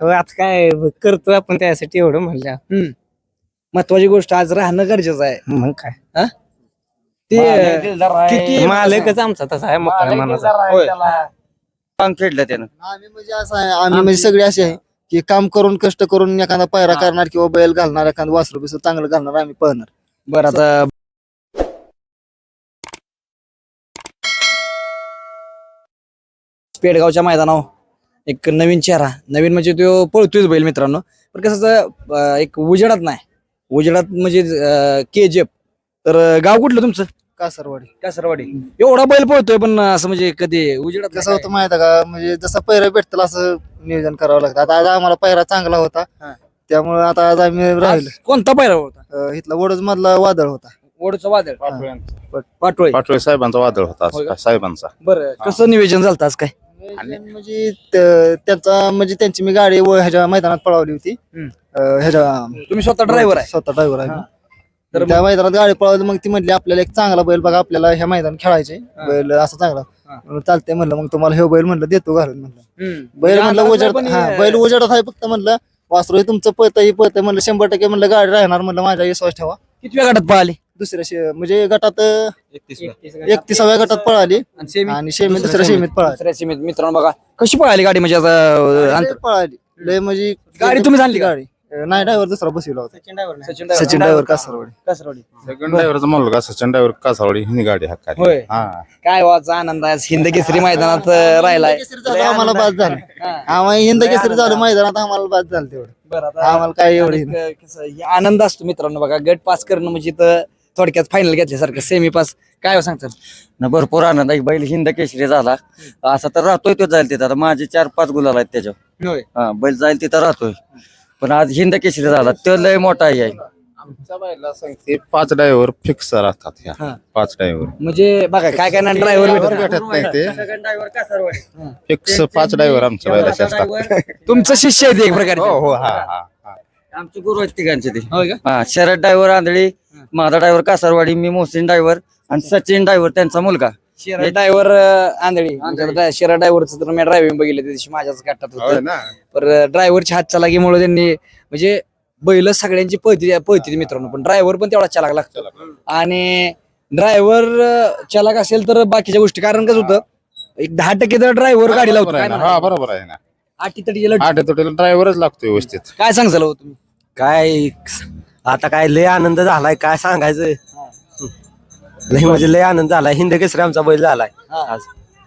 हो आता काय करतो आपण त्यासाठी एवढं म्हणल्या हम्म. महत्वाची गोष्ट आज राहणं गरजेचं आहे. मग काय? ते किती मालकच आमचा तसा आहे मोकळ्या मनाचा. होय. काम खेळलं त्यानं. आम्ही म्हणजे असं आहे आम्ही म्हणजे सगळे असे आहे की काम करून कष्ट करून एखादा पायरा करणार किंवा बैल घालणार एखादा वासरू बिसरू चांगलं घालणार आम्ही पळणार बरं आता पेडगावच्या मैदानावर. एक नवीन चेहरा नवीन म्हणजे तो पळतोय बैल मित्रांनो. पण कसं एक उजेडात नाही. उजेडात म्हणजे के जी तर गाव कुठलं तुमचं? कासरवाडी. कासरवाडी. एवढा बैल पळतोय पण असं म्हणजे कधी उजेडात कसं होतं माहिती आहे का? म्हणजे जसं पैरा भेटतं असं नियोजन करावं लागतं. आता आज आम्हाला पैरा चांगला होता. त्यामुळे आता आज आम्ही राहिलो. कोणता पायरा होता? इथला वडोज मधला वादळ होता. ओढचं वादळ? पाटोळे. पाटोळे साहेबांचा वादळ होता साहेबांचा. बरं कसं नियोजन झालं आज काय? नियोजन म्हणजे त- त्यांचा म्हणजे त्यांची मी गाडी व ह्याच्या मैदानात पळवली होती हम्म. अं, ह्याच्या तुम्ही स्वतः ड्रायव्हर आहे स्वतः ड्रायव्हर आहे. मी. तर त्या मैदानात गाडी पळवली मग ती म्हणली आपल्याला एक चांगला बैल बघा आपल्याला ह्या मैदान खेळायचे. बैल असा चांगला हा. म्हणून चालतंय म्हणलं मग तुम्हाला हे बैल म्हणलं देतो घालून म्हणलं हम्म. बैल म्हणजे म्हणलं उजेड पण हा बैल उजेडत आहे फक्त म्हणलं वासरू हे तुमचं पळत ही पळत म्हणलं शंभर टक्के म्हणलं गाडी राहणार म्हणलं माझ्या विश्वास ठेवा किती वेळ गटात पळाली दुसऱ्या शे- म्हणजे गटात एकतीसाव्या गटात पळाली. आणि सेमी आणि शेमीत दुसऱ्या शेमीत पळाली. दुसऱ्या सीमेत. मित्रांनो बघा कशी पळाली गाडी? म्हणजे आता अं, लय अंतर. पळाली. लय म्हणजे गाडी तुम्ही का? गाडी. अं, नाही ड्रायव्हर दुसरा बसविला होता. सचिन सचिन ड्रायव्हर कासरवाडी. कासरवाडी. सेकंड ड्रायव्हरचा मुलगा सचिन ड्रायव्हर कासावडी हिने गाडी होय. हा. काय वाचा आनंद आहे आज हिंद केसरी मैदानात अं, राहिलाय. केसरी झालं आम्हाला बाद झालं. आम्हाला हिंद केसरी झालं मैदानात आम्हाला बाद झालं तेवढं. बरं आता आम्हाला काय एवढं आणि क- कसं, हे आनंद असतो मित्रांनो बघा. गट पास करणं म्हणजे तर थोडक्यात फायनल घेतल्यासारखं सेमी पास काय हो सांगतात ना भरपूर आनंद आहे. बैल हिंद केसरी झाला. असा तर राहतोय तो जाईल तिथं. आता माझे चार पाच गुलाल आहेत त्याच्यावर. होय. हा बैल जाईल तिथं राहतोय. पण आज हिंद केसरी झाला. तो लय मोठा आहे. आमच्या बाईला सांगते पाच ड्रायव्हर फिक्स राहतात हा. ह्या पाच ड्रायव्हर. म्हणजे बघा काय काय ना ड्रायव्हर भेटत नाही. ते. फिक्स पाच ड्रायव्हर आमच्या बाईला असतात. तुमचं शिष्य आहे ते एक प्रकारे हो हो हा हा हा. आमचे गुरु आहेत तिघांचे ते. होय का? हा शरद ड्रायव्हर आंधळी माझा ड्रायव्हर कासारवाडी मी मोहसिन ड्रायव्हर आणि सचिन ड्रायव्हर त्यांचा मुलगा. शिरा ड्रायव्हर आंधळी. शिरा ड्रायव्हरचं तर मी ड्रायव्हिंग बघितलं त्या दिवशी माझ्याच गाठात होतं. ना. पर ड्रायव्हरच्या हात चालाकीमुळे त्यांनी म्हणजे बैल सगळ्यांची पळती पळती मित्रांनो पण ड्रायव्हर पण तेवढा चालाक लागतो. आणि ड्रायव्हर चालाक असेल तर बाकीच्या गोष्टी कारण कसं होतं एक दहा टक्के तर ड्रायव्हर गाडी लावतो बरोबर आहे ना. हा बरोबर आहे ना. आठी तुटेला ड्रायव्हरच लागतो व्यवस्थित. काय सांगचाल हो तुम्ही? काय आता काय लय आनंद झालाय काय सांगायचं लय म्हणजे लय आनंद झालाय. हिंद केसरी आमचा बैल झालाय. आज.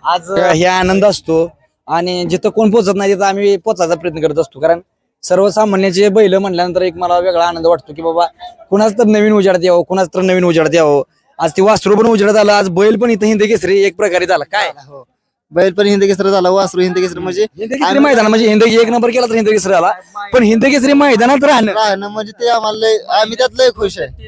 आज हे आनंद असतो आणि जिथं कोण पोचत नाही तिथं आम्ही पोचायचा प्रयत्न करत असतो. कारण सर्वसामान्याचे बैल म्हणल्यानंतर एक मला वेगळा आनंद वाटतो की बाबा कुणाच तर नवीन उजाडात यावं कुणाच तर नवीन उजाडात यावं. आज ती वासरू पण उजाडात आलं आज बैल पण इथं हिंद केसरी एक प्रकारे झाला. काय? हो. बैल पण हिंद केसरी झाला वासरू हिंद केसरी म्हणजे हिंद केसरी मैदान म्हणजे हिंद एक नंबर केला तर हिंद केसरी आला. पण हिंद केसरी मैदानात राहणं राहणं म्हणजे ते आम्हाला लय आम्ही त्यात लय खुश आहे.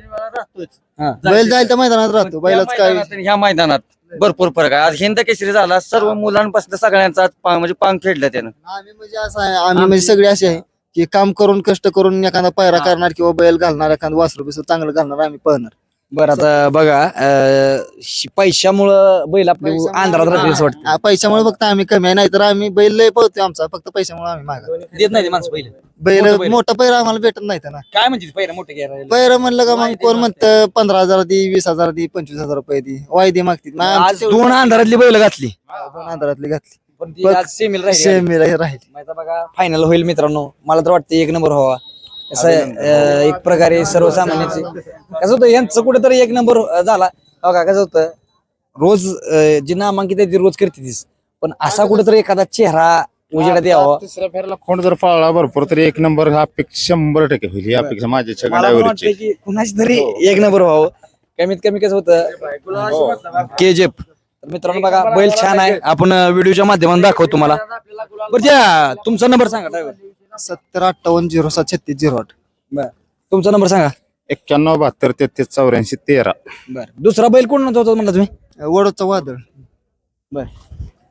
हा. बैल जाईल त्या मैदानात राहतो बैलाच काय मैदानात आणि ह्या मैदानात भरपूर फरक आहे. आज हिंद केसरी झाला सर्व मुलांपासून सगळ्यांचा आज पा- म्हणजे पांग खेळलं त्यानं. आम्ही म्हणजे असं आहे आम्ही म्हणजे सगळे असे आहे की काम करून कष्ट करून एखादा पायरा करणार किंवा बैल घालणार एखादा वासरू बिसरू चांगलं घालणार आम्ही पळणार बरं आता बघा अं, श- पैशामुळं बैल आपली अंधारात राहते असं वाटतं. हा, पैशामुळे फक्त आम्ही कमी आहे नाही तर आम्ही बैल लय पळतोय आमचा फक्त पैशामुळे आम्ही मागा. देत नाही ते माणसं बैल. बैल मोठं बैल. मोठा पैरा आम्हाला भेटत नाही ना काय म्हणजे पहिला मोठे घ्यायला? पैरा म्हणलं का मग कोण म्हणतं पंधरा हजार दी वीस हजार दी पंचवीस हजार रुपये दी वायदे मागतील मग आमची आज तेवढी- दोन अंधारातली बैल घातली. दोन हजारातली घातली. पण ती बघ, आज सेमील राहिली. राहील. बघा. फायनल होईल मित्रांनो. मला तर वाटतं एक नंबर व्हावा. असं अं, एक प्रकारे सर्वसामान्याचे. कसं होतं यांचं कुठेतरी एक नंबर झाला. बघा कसं होतं रोज अं, जी नामांकित आहे ती रोज करते तीच. पण असा कुठेतरी एखादा चेहरा उजेडात यावा. तिसऱ्या फेरला खोंड जर पळला भरपूर तरी एक नंबर हा अपेक्षा शंभर टक्के होईल. ही अपेक्षा माझ्या सगळ्या मला पण की तरी एक नंबर व्हावं. कमीत कमी कसं होतं के जे मित्रांनो बघा बैल छान आहे. आपण व्हिडिओच्या माध्यमातून दाखवतो तुम्हाला. बरं त्या तुमचा नंबर सांगा ड्रायव्हर सत्तर अठ्ठावन्न झिरो सात छत्तीस झिरो आठ. तुमचा नंबर सांगा. एक्क्याण्णव बहात्तर तेहतीस चौऱ्याऐंशी तेरा. बर. दुसरा बैल कोण होता म्हणला तुम्ही? वडोदचं वादळ. बर.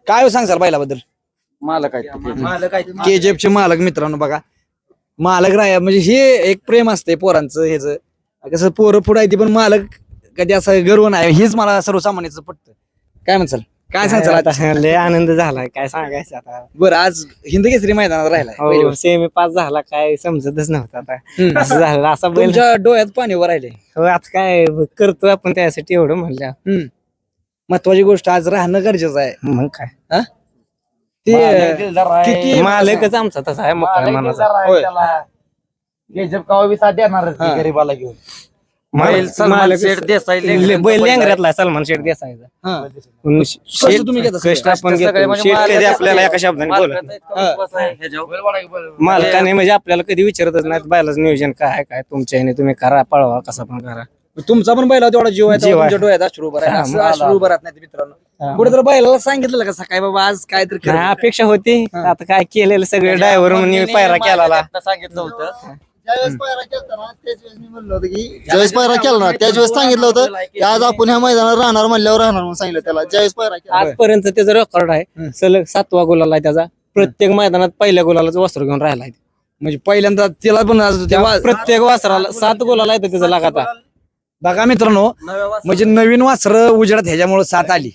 काय हो सांगसाल बैलाबद्दल? मालक आहेत. ते. के जी चे मालक मित्रांनो बघा. मालक राया म्हणजे हे एक प्रेम असते पोरांचं हेच. कसं पोरं पुढे आहे ती पण मालक कधी असं गर्व नाही हेच मला सर्वसामान्याचं पटतं. काय म्हणसाल काय सांगताल आज? आता लय आनंद झालाय. काय सांगायचं आता? बरं आज हिंद केसरी मैदानात हो गोष्ट. सेमी पास झाला काय समजतच नव्हतं आता. असं झालं असा बैल तुमच्या डोळ्यात पाणी उभं राहिले हो आता काय करतो आपण त्यासाठी एवढं म्हणल्या. हम्म. महत्वाची गोष्ट आज राहणं गरजेचं आहे. मग काय? ते किती मालकच आमचा तसा आहे मग मनाचा. होय. देणारच गरीबाला घेऊन. बैल सलमान शेठ देसाई ले- लेंगऱ्यांचा बैल बैल आहे. लेंगऱ्यातला आहे, सलमान शेठ देसाईचा हा. पण शेठ- तुम्ही घेता सगळे? कष्ट आपण कष्ट सगळे घेतो म्हणजे शेठ कधी मालकाचं आपल्याला आहे. एका शब्दाने बोलत मालकाचा नाही. इतका विश्वास आहे ह्याच्यावर. मालकाने म्हणजे आपल्याला कधी विचारतच नाही बैलाचं नियोजन काय आहे, काय तुमच्या ह्याने तुम्ही करा पळवा कसा पण करा तुमचा पण बैला तेवढा जीव आहे जीव तेव्हा आहे. तुमच्या डोळ्यात अश्रू उभं राहिलं. हा, असं मला- अश्रू उभं राहत नाही मित्रांनो हा. कुठे तर बैलाला सांगितलं का सकाळी बाबा आज काय तर नाही, अपेक्षा होती आता काय केलेलं सगळे ड्रायव्हर म्हणून पायरा केला सांगितलं होतं ज्यावेळेस पायरा केलता ना त्याच वेळेस मी म्हणलं होतं की ज्यावेळेस पायरा केला ना त्याच वेळेस सांगितलं होतं की आज आपण ह्या मैदानात राहणार म्हणल्यावर राहणार म्हणून सांगितलं त्याला. ज्यावेळेस पायरा केला. आजपर्यंत त्याचं रेकॉर्ड आहे. सलग सातवा गुलाल आहे त्याचा. प्रत्येक मैदानात पहिल्या गुलालाच वस्त्र घेऊन राहिलाय. म्हणजे पहिल्यांदा तिला पण आज प्रत्येक वासराला सात गुलाल आहे त्याचा लगातार बघा मित्रांनो म्हणजे नवीन वासर उजेडात ह्याच्यामुळे साथ आली.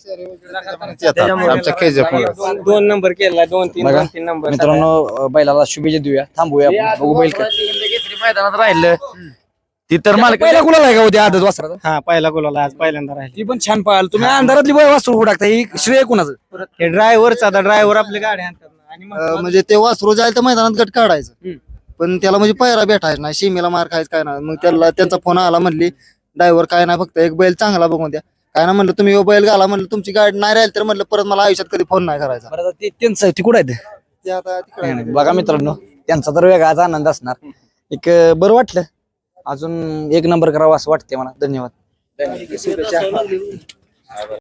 आमच्या दोन- दोन नंबर केलाय दोन तीन बघा. दोन तीन नंबर मित्रांनो अं, बैलाला शुभेच्छा देऊया. थांबूया आपण. बघू बैल काय मैदानात राहिलं. ती तर मालक पहिला कुणाला आहे का होती आदत वासरात हा पहिला गुलाल आहे, आज पहिल्यांदा राहिली. ती पण छान पाहाल तुम्ही अंधारातली बैल वासरू टाकता? ही श्रेय कुणाचं? हे ड्रायव्हरचा आता ड्रायव्हर आपली गाडी आणतात ना. आणि मग अं, म्हणजे ते वासरू जायला तर मैदानात गट काढायचं. हम्म. पण त्याला म्हणजे पायरा भेटायचा नाही शिमेला मार खायचं काय नाही. मग त्याला त्यांचा फोन आला म्हणली ड्रायव्हर काय नाही फक्त एक बैल चांगला बघून द्या. काय ना म्हणलं तुम्ही ह्यो बैल घाला. म्हणलं तुमची गाडी नाही राहील तर म्हणलं परत मला आयुष्यात कधी फोन नाही करायचा. बरं आता ते त्यांचं ती कुठं ते? आता तिकडे आहे. बघा मित्रांनो त्यांचा तर वेगळाच आनंद असणार. एक बरं वाटलं. अजून एक नंबर करावा असं वाटते मला. धन्यवाद.